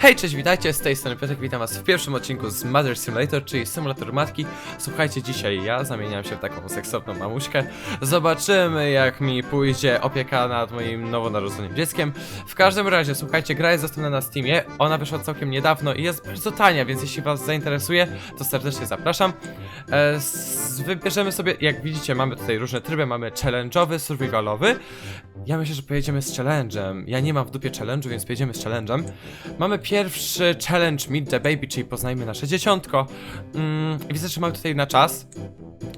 Hej, cześć, witajcie, z tej strony Piotrek, witam was w pierwszym odcinku z Mother Simulator, czyli symulator matki. Słuchajcie, dzisiaj ja zamieniam się w taką seksowną mamuśkę. Zobaczymy, jak mi pójdzie opieka nad moim nowonarodzonym dzieckiem. W każdym razie, słuchajcie, gra jest dostępna na Steamie, ona wyszła całkiem niedawno i jest bardzo tania, więc jeśli was zainteresuje, to serdecznie zapraszam. E, wybierzemy sobie, jak widzicie, mamy tutaj różne tryby, mamy challenge'owy, survivalowy. Ja myślę, że pojedziemy z challenge'em. Ja nie mam w dupie challenge'u, więc pojedziemy z challenge'em. Mamy pierwszy challenge Meet the Baby, czyli poznajmy nasze dzieciątko. Mm, widzę, że mamy tutaj na czas.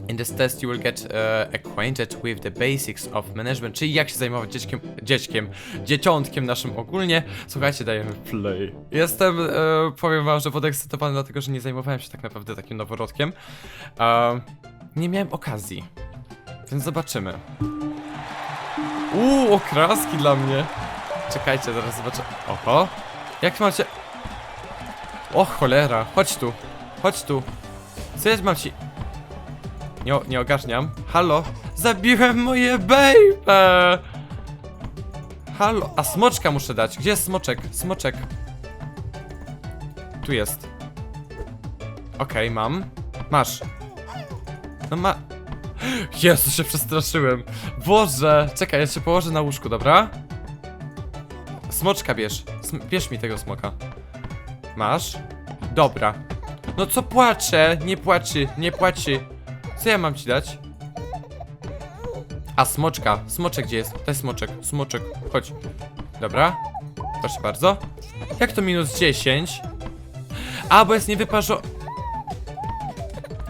In this test you will get uh, acquainted with the basics of management, czyli jak się zajmować dzieckiem, dzieckiem, dzieciątkiem naszym ogólnie. Słuchajcie, dajemy play. Jestem, e, powiem wam, że podekscytowany dlatego, że nie zajmowałem się tak naprawdę takim noworodkiem. Nie miałem okazji, więc zobaczymy. Uuu, okraski dla mnie. Czekajcie, zaraz zobaczę. Oho. Jak macie... O cholera, chodź tu. Chodź tu. Co ja mam ci... Nie, nie ogarniam. Halo? Zabiłem moje baby! Halo? A smoczka muszę dać. Gdzie jest smoczek? Smoczek. Tu jest. Okej, mam. Masz. No ma... Jezu, się przestraszyłem. Boże! Czekaj, ja się położę na łóżku, dobra? Smoczka bierz. Bierz mi tego smoka. Masz? Dobra. No co płaczę? Nie płaczy, nie płaczy. Co ja mam ci dać? A, smoczka. Smoczek gdzie jest? Jest smoczek. Smoczek. Chodź. Dobra. Proszę bardzo. Jak to minus 10? A, bo jest niewyparzo...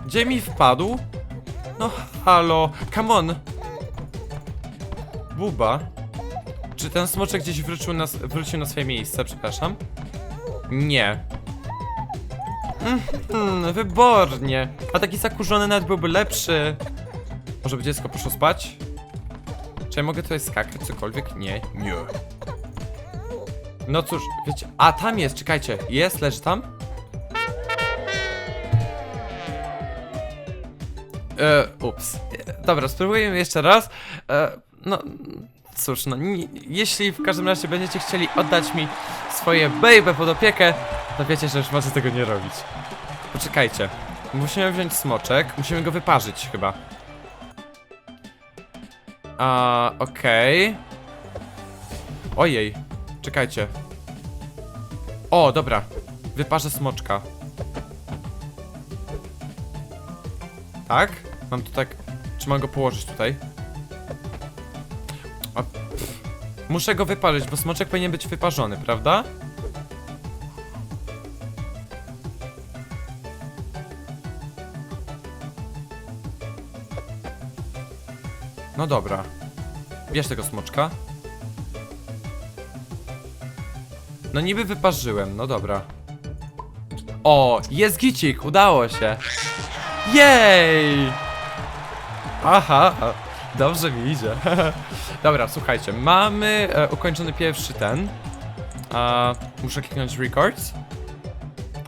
Gdzie mi wpadł? No halo, come on. Buba. Czy ten smoczek gdzieś wrócił na, wrócił na swoje miejsce, przepraszam? Nie. Mhm, wybornie. A taki zakurzony nawet byłby lepszy. Może by dziecko poszło spać? Czy ja mogę tutaj skakać cokolwiek? Nie. Nie. No cóż, wiecie... A, tam jest, czekajcie. Jest, leży tam? E, ups. E, Dobra, spróbujemy jeszcze raz. E, no, cóż, no, jeśli w każdym razie będziecie chcieli oddać mi swoje baby pod opiekę, to wiecie, że już możecie tego nie robić. Poczekajcie. Musimy wziąć smoczek, musimy go wyparzyć chyba. A, okej. Ojej, czekajcie. O, dobra. Wyparzę smoczka. Tak? Mam tu tak... Czy mam go położyć tutaj? Muszę go wyparzyć, bo smoczek powinien być wyparzony, prawda? No dobra. Bierz tego smoczka. No niby wyparzyłem, no dobra. O, jest gicik, udało się. Jej! Aha, dobrze mi idzie. Dobra, słuchajcie, mamy e, ukończony pierwszy ten. A, muszę kliknąć records.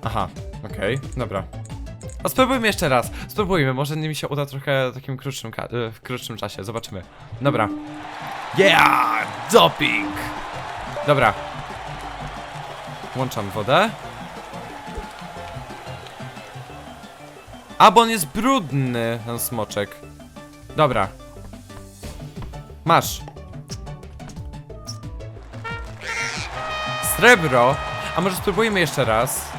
Aha, okej, dobra. A spróbujmy jeszcze raz. Spróbujmy, może mi się uda trochę w takim krótszym, e, w krótszym czasie. Zobaczymy. Dobra. Yeah! Doping! Dobra. Włączam wodę. A, bo on jest brudny, ten smoczek. Dobra. Masz. Srebro. A może spróbujmy jeszcze raz?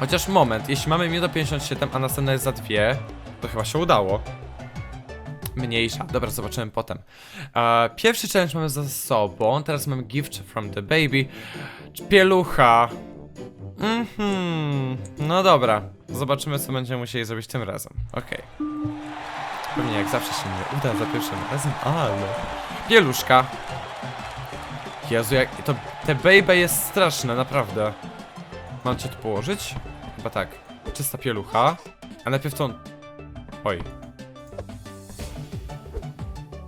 Chociaż moment, jeśli mamy minutę 57, a następna jest za dwie, to chyba się udało. Mniejsza. Dobra, zobaczymy potem. E, pierwszy challenge mamy za sobą. Teraz mamy gift from the baby. Pielucha. Mhm. No dobra. Zobaczymy, co będziemy musieli zrobić tym razem. Okej. Pewnie jak zawsze się nie uda za pierwszym razem, ale... Pieluszka. Jezu, jak... To... Te baby jest straszne, naprawdę. Mam cię tu położyć? Chyba tak. Czysta pielucha. A najpierw tą... Oj.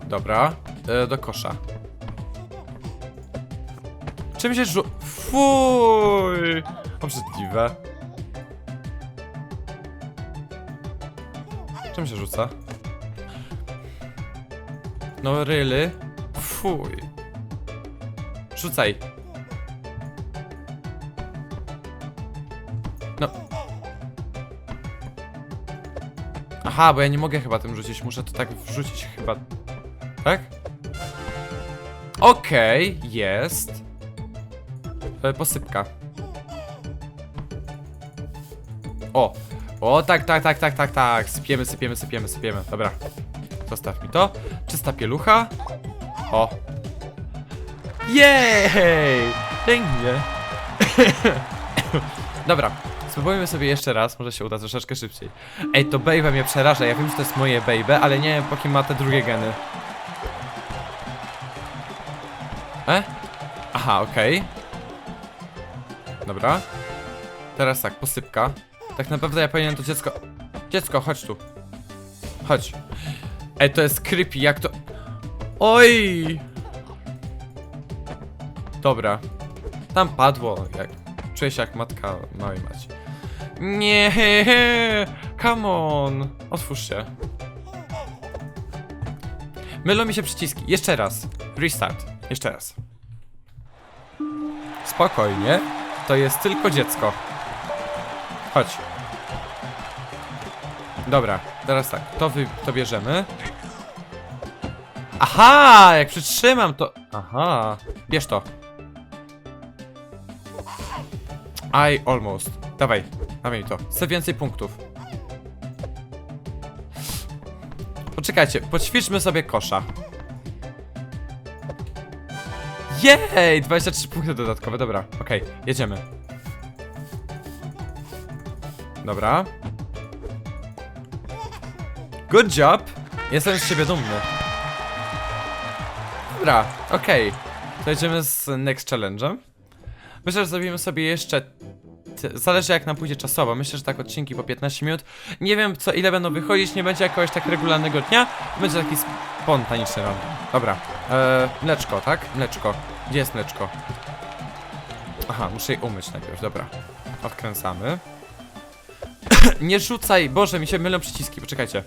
Dobra. E, do kosza. Czym się rzu... Fuj! Obrzydliwe. Czym się rzuca? No, ryly. Fuj. Rzucaj. No. Aha, bo ja nie mogę chyba tym rzucić. Muszę to tak wrzucić chyba. Tak? Okej, jest. E, Posypka. O! O, tak, tak, tak, tak, tak, tak. Sypiemy, sypiemy, sypiemy, sypiemy. Dobra. Zostaw mi to. Czysta pielucha. O. Jej! Pięknie. Dobra. Spróbujmy sobie jeszcze raz, może się uda troszeczkę szybciej. Ej, to baby mnie przeraża. Ja wiem, że to jest moje baby, ale nie wiem, po kim ma te drugie geny. E? Aha, okej. Dobra. Teraz tak, posypka. Tak naprawdę ja powinienem to dziecko... Dziecko, chodź tu. Chodź. Ej, to jest creepy, jak to... Oj! Dobra. Tam padło, jak... Czuję się jak matka małej maci. Nie, come on. Otwórz się. Mylą mi się przyciski. Jeszcze raz. Restart. Jeszcze raz. Spokojnie. To jest tylko dziecko. Chodź. Dobra, teraz tak. To, wy, to bierzemy. Aha! Jak przytrzymam to... Aha. Bierz to. I almost. Dawaj, dawaj mi to. Chcę więcej punktów. Poczekajcie, poćwiczmy sobie kosza. Jej! 23 punkty dodatkowe, dobra, okej, jedziemy. Dobra. Good job! Jestem z siebie dumny. Dobra, okej. Jedziemy z next challenge'em. Myślę, że zrobimy sobie jeszcze. Zależy jak nam pójdzie czasowo. Myślę, że tak odcinki po 15 minut. Nie wiem co ile będą wychodzić, nie będzie jakiegoś tak regularnego dnia. Będzie taki spontaniczny random. Dobra. Eee, mleczko, tak? Mleczko. Gdzie jest mleczko? Aha, muszę je umyć najpierw, dobra. Odkręcamy. nie rzucaj! Boże, mi się mylą przyciski, poczekajcie.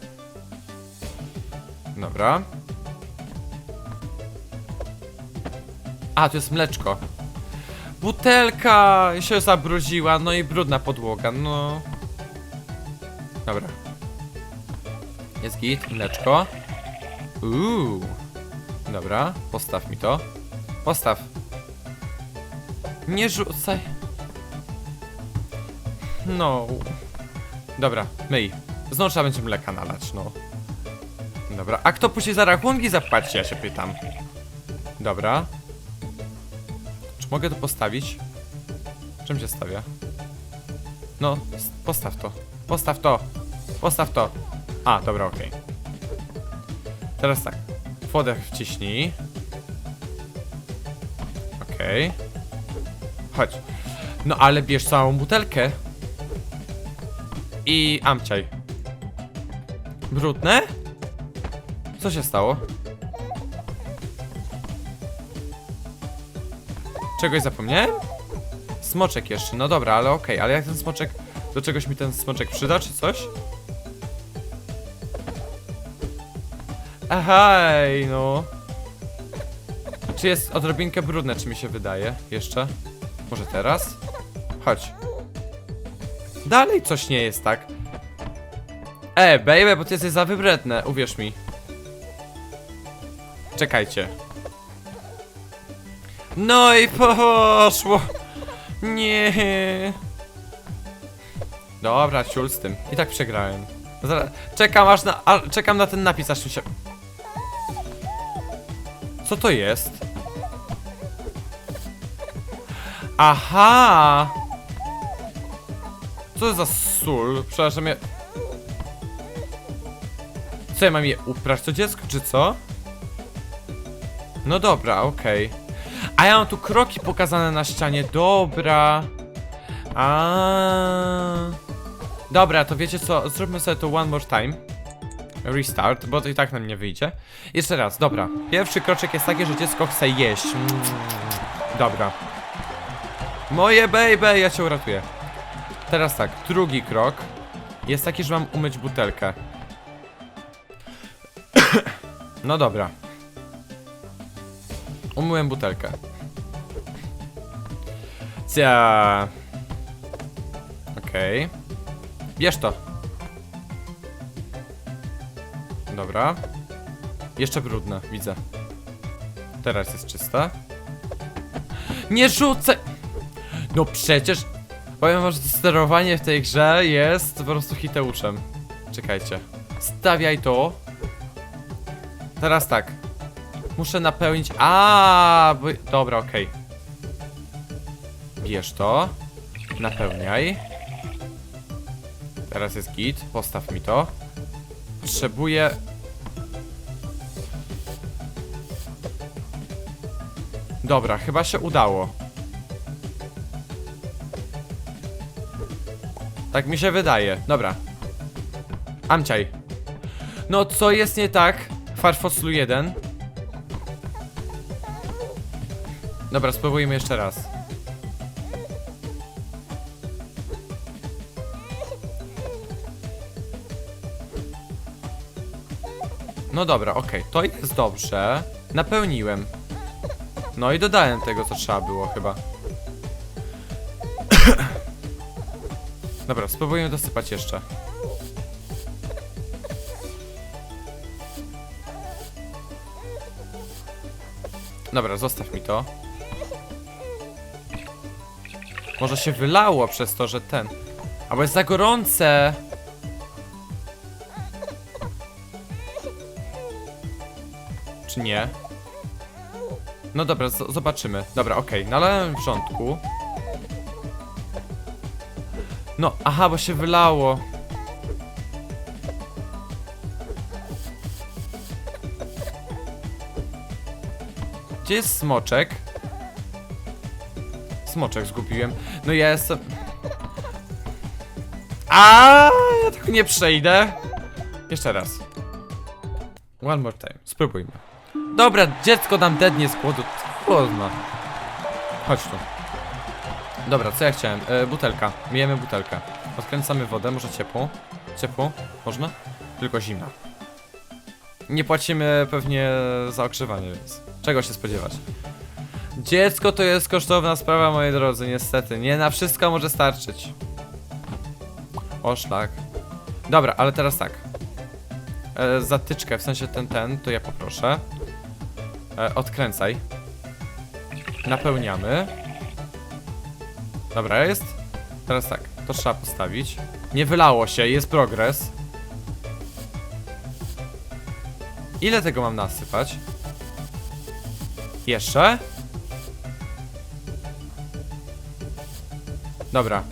Dobra. A, tu jest mleczko. Butelka się zabrudziła, no i brudna podłoga, no. Dobra. Jest git, mleczko. Uuu. Dobra, postaw mi to. Postaw. Nie rzucaj. No. Dobra, myj. Znowu trzeba będzie mleka nalać, no. Dobra, a kto później za rachunki zapłaci, ja się pytam. Dobra. Czy mogę to postawić? Czym się stawia? No, postaw to. Postaw to. Postaw to. A, dobra, okej. Teraz tak. Wodę wciśnij. Okej. Chodź. No ale bierz całą butelkę. I amciaj. Brudne? Co się stało? Czegoś zapomniałem? Smoczek jeszcze, no dobra, ale okej, ale jak ten smoczek... Do czegoś mi ten smoczek przyda, czy coś? Ahaj, no. Czy jest odrobinkę brudne, czy mi się wydaje? Jeszcze? Może teraz? Chodź. Dalej coś nie jest tak. E, baby, bo ty jesteś za wybredne, uwierz mi. Czekajcie. No i poszło. Nie. Dobra, ciul z tym. I tak przegrałem. Zaraz, czekam aż na, a, czekam na ten napis, aż mi się... Co to jest? Aha! Co to za sól? Przepraszam, ja... Co, ja mam je uprać to dziecko, czy co? No dobra, okej. A ja mam tu kroki pokazane na ścianie, dobra. A. Dobra, to wiecie co? Zróbmy sobie to one more time. Restart, bo to i tak nam nie wyjdzie. Jeszcze raz, dobra. Pierwszy kroczek jest taki, że dziecko chce jeść. Mm, Dobra. Moje baby, ja cię uratuję. Teraz tak, drugi krok jest taki, że mam umyć butelkę. No dobra. Umyłem butelkę. Cia. Okej. Bierz to. Dobra. Jeszcze brudne, widzę. Teraz jest czysta. Nie rzucę! No przecież... Powiem wam, że to sterowanie w tej grze jest po prostu hiteuczem. Czekajcie. Stawiaj to. Teraz tak. Muszę napełnić... A, bo... Dobra, okej. Bierz to. Napełniaj. Teraz jest git. Postaw mi to. Potrzebuję... Dobra, chyba się udało. Tak mi się wydaje. Dobra. Amciaj. No co jest nie tak? Farfoslu 1. Dobra, spróbujmy jeszcze raz. No dobra, okej, to jest dobrze. Napełniłem. No i dodałem tego, co trzeba było chyba. Dobra, spróbujemy dosypać jeszcze. Dobra, zostaw mi to. Może się wylało przez to, że ten. Albo jest za gorące. Czy nie? No dobra, zobaczymy. Dobra, okej, nalałem wrzątku. No, aha, bo się wylało. Gdzie jest smoczek? Smoczek zgubiłem. No ja jestem... A, ja tak nie przejdę. Jeszcze raz. One more time. Spróbujmy. Dobra, dziecko nam dednie z głodu. Chłodno. Chodź tu. Dobra, co ja chciałem? E, butelka. Mijemy butelkę. Odkręcamy wodę, może ciepłą. Ciepłą? Można? Tylko zimna. Nie płacimy pewnie za ogrzewanie, więc czego się spodziewać? Dziecko to jest kosztowna sprawa, moi drodzy, niestety. Nie na wszystko może starczyć. O szlak. Dobra, ale teraz tak. E, zatyczkę, w sensie ten, ten, to ja poproszę. E, odkręcaj. Napełniamy. Dobra, jest. Teraz tak, to trzeba postawić. Nie wylało się, jest progres. Ile tego mam nasypać? Jeszcze? Dobra.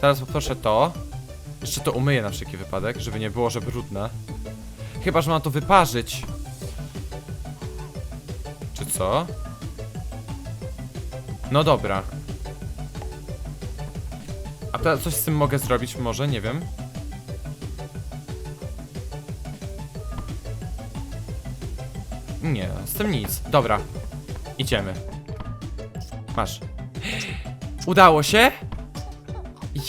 Teraz poproszę to. Jeszcze to umyję na wszelki wypadek, żeby nie było, że brudne. Chyba, że mam to wyparzyć. Czy co? No dobra. A teraz coś z tym mogę zrobić może? Nie wiem. Nie, z tym nic. Dobra. Idziemy. Masz. Udało się?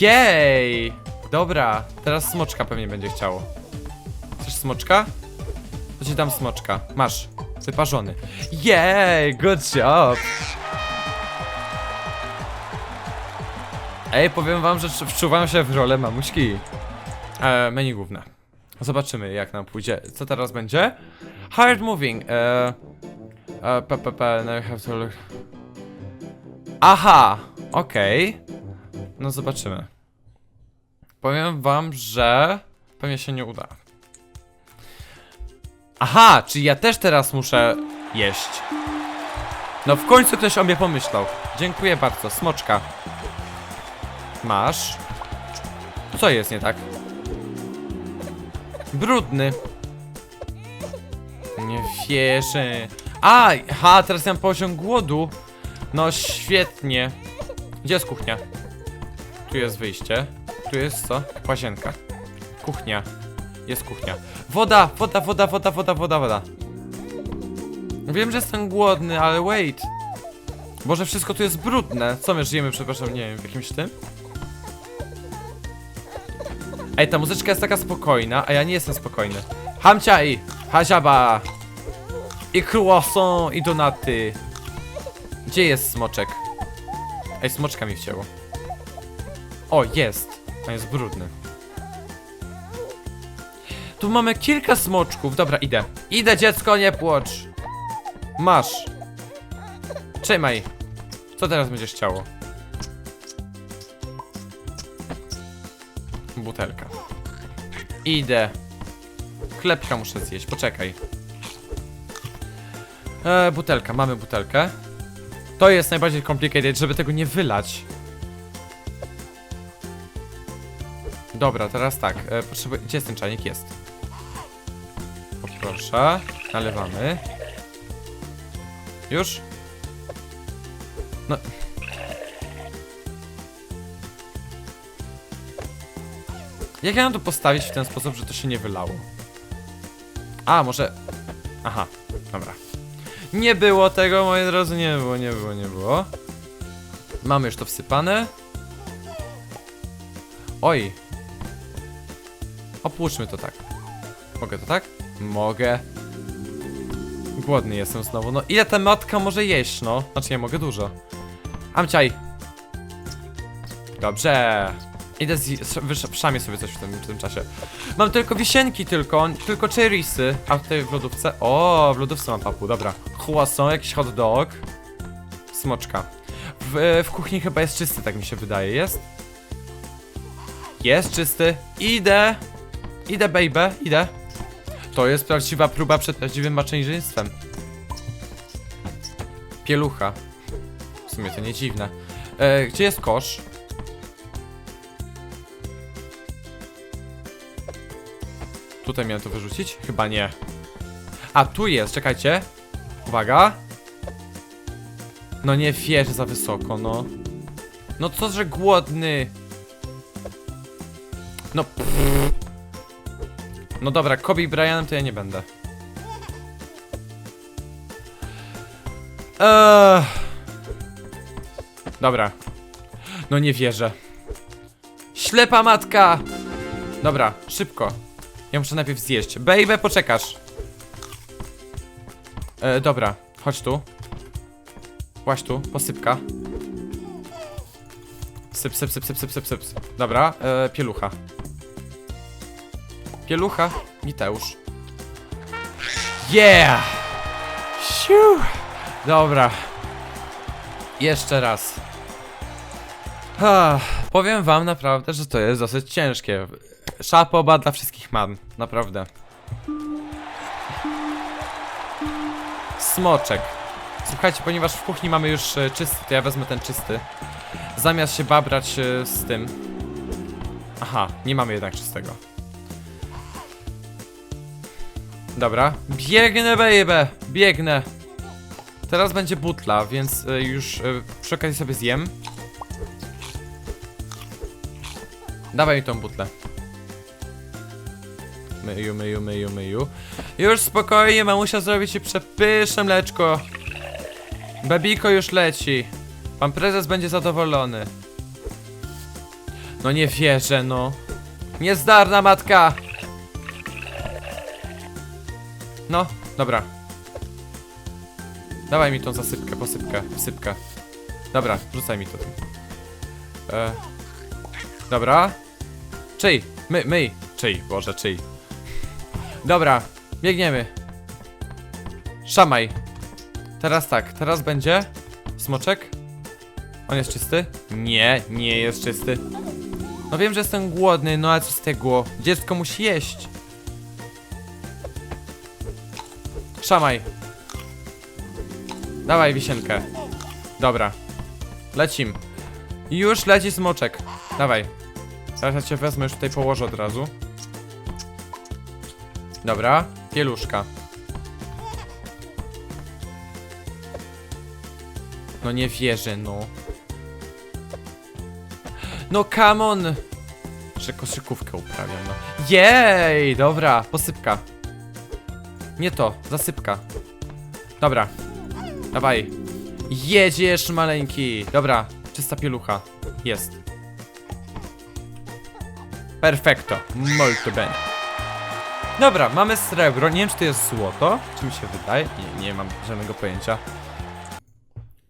Jej! Dobra, teraz smoczka pewnie będzie chciało. Chcesz smoczka? To ci dam smoczka. Masz. Wyparzony. Jej! Good job! Ej, powiem wam, że wczuwam się w rolę mamuśki. E, menu główne. Zobaczymy, jak nam pójdzie. Co teraz będzie? Hard moving. E, e, p, p, p, have to look. Aha! Okej. No zobaczymy. Powiem wam, że pewnie się nie uda. Aha, czyli ja też teraz muszę jeść. No w końcu ktoś o mnie pomyślał. Dziękuję bardzo, smoczka. Masz. Co jest nie tak? Brudny. Nie wierzę. A, ha, teraz mam poziom głodu. No świetnie. Gdzie jest kuchnia? Tu jest wyjście. Tu jest co? Łazienka. Kuchnia. Jest kuchnia. Woda, woda, woda, woda, woda, woda, woda. Wiem, że jestem głodny, ale wait. Boże, wszystko tu jest brudne. Co my żyjemy, przepraszam, nie wiem, w jakimś tym? Ej, ta muzyczka jest taka spokojna, a ja nie jestem spokojny. Hamcia i Haziaba. I croissant, i donaty. Gdzie jest smoczek? Ej, smoczka mi wcięło. O, jest. On jest brudny. Tu mamy kilka smoczków. Dobra, idę. Idę, dziecko, nie płocz. Masz. Trzymaj. Co teraz będziesz chciało? Butelka. Idę. Chlebka muszę zjeść, poczekaj. E, butelka, mamy butelkę. To jest najbardziej complicated, żeby tego nie wylać. Dobra, teraz tak. E, potrzebuję. Gdzie jest ten czajnik? Jest. Poproszę. Nalewamy. Już? No. Jak ja mam to postawić w ten sposób, że to się nie wylało? A, może... Aha, dobra. Nie było tego, moi drodzy, nie było, nie było, nie było. Mamy już to wsypane. Oj. Opłuczmy to tak. Mogę to tak? Mogę. Głodny jestem znowu. No ile ta matka może jeść, no? Znaczy nie mogę dużo. Amciaj. Dobrze. Idę z... Wyszamię sobie coś w tym, w tym czasie. Mam tylko wisienki tylko, tylko cherrysy. A tutaj w lodówce... O, w lodówce mam papu, dobra. Croissant, jakiś hot dog. Smoczka. W, w kuchni chyba jest czysty, tak mi się wydaje. Jest? Jest czysty. Idę. Idę, baby, idę. To jest prawdziwa próba przed prawdziwym macierzyństwem. Pielucha. W sumie to nie dziwne. E, gdzie jest kosz? Tutaj miałem to wyrzucić? Chyba nie. A, tu jest, czekajcie. Uwaga. No nie wierzę za wysoko, no. No co, że głodny. No pff. No dobra, Kobe Bryanem to ja nie będę. Eee. Dobra. No nie wierzę. Ślepa matka! Dobra, szybko. Ja muszę najpierw zjeść. Baby, poczekasz. E, dobra, chodź tu. Właź tu, posypka. Syp, syp, syp, syp, syp, syp, syp. Dobra, e, pielucha. Pielucha, Miteusz. Yeah! Siu! Dobra. Jeszcze raz. Ah, powiem wam naprawdę, że to jest dosyć ciężkie. Szapoba dla wszystkich mam, naprawdę. Smoczek. Słuchajcie, ponieważ w kuchni mamy już e, czysty, to ja wezmę ten czysty. Zamiast się babrać e, z tym. Aha, nie mamy jednak czystego. Dobra. Biegnę, baby! Biegnę. Teraz będzie butla, więc e, już e, przy okazji sobie zjem. Dawaj mi tą butlę. Myju, myju, myju, myju. Już spokojnie, mamusia zrobi ci przepyszne mleczko. Babiko już leci. Pan prezes będzie zadowolony. No nie wierzę, no. Niezdarna matka! No, dobra. Dawaj mi tą zasypkę, posypkę, wsypkę. Dobra, rzucaj mi to. E, dobra. Czyj? My, myj. Czyj, Boże, czyj. Dobra, biegniemy. Szamaj. Teraz tak, teraz będzie smoczek. On jest czysty? Nie, nie jest czysty. No wiem, że jestem głodny, no ale co z tego? Dziecko musi jeść. Szamaj. Dawaj wisienkę. Dobra. Lecim. Już leci smoczek. Dawaj. Teraz ja cię wezmę, już tutaj położę od razu. Dobra. Pieluszka. No nie wierzę, no. No come on! Że koszykówkę uprawiam, no. Jej! Dobra, posypka. Nie to, zasypka. Dobra. Dawaj. Jedziesz, maleńki. Dobra, czysta pielucha. Jest. Perfecto. Molto bene. Dobra, mamy srebro, nie wiem czy to jest złoto, czy mi się wydaje, nie, nie mam żadnego pojęcia.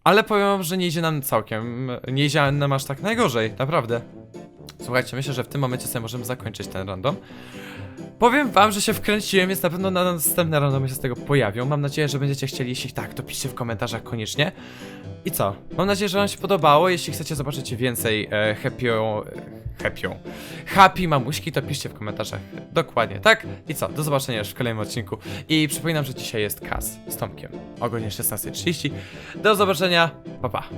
Ale powiem wam, że nie idzie nam całkiem, nie idzie nam aż tak najgorzej, naprawdę. Słuchajcie, myślę, że w tym momencie sobie możemy zakończyć ten random. Powiem wam, że się wkręciłem, więc na pewno na następne randomy się z tego pojawią. Mam nadzieję, że będziecie chcieli, jeśli tak, to piszcie w komentarzach koniecznie. I co? Mam nadzieję, że wam się podobało. Jeśli chcecie zobaczyć więcej e, happy... Happy... Happy mamuśki, to piszcie w komentarzach. Dokładnie, tak? I co? Do zobaczenia już w kolejnym odcinku. I przypominam, że dzisiaj jest kas z Tomkiem o godzinie 16.30. Do zobaczenia, pa pa.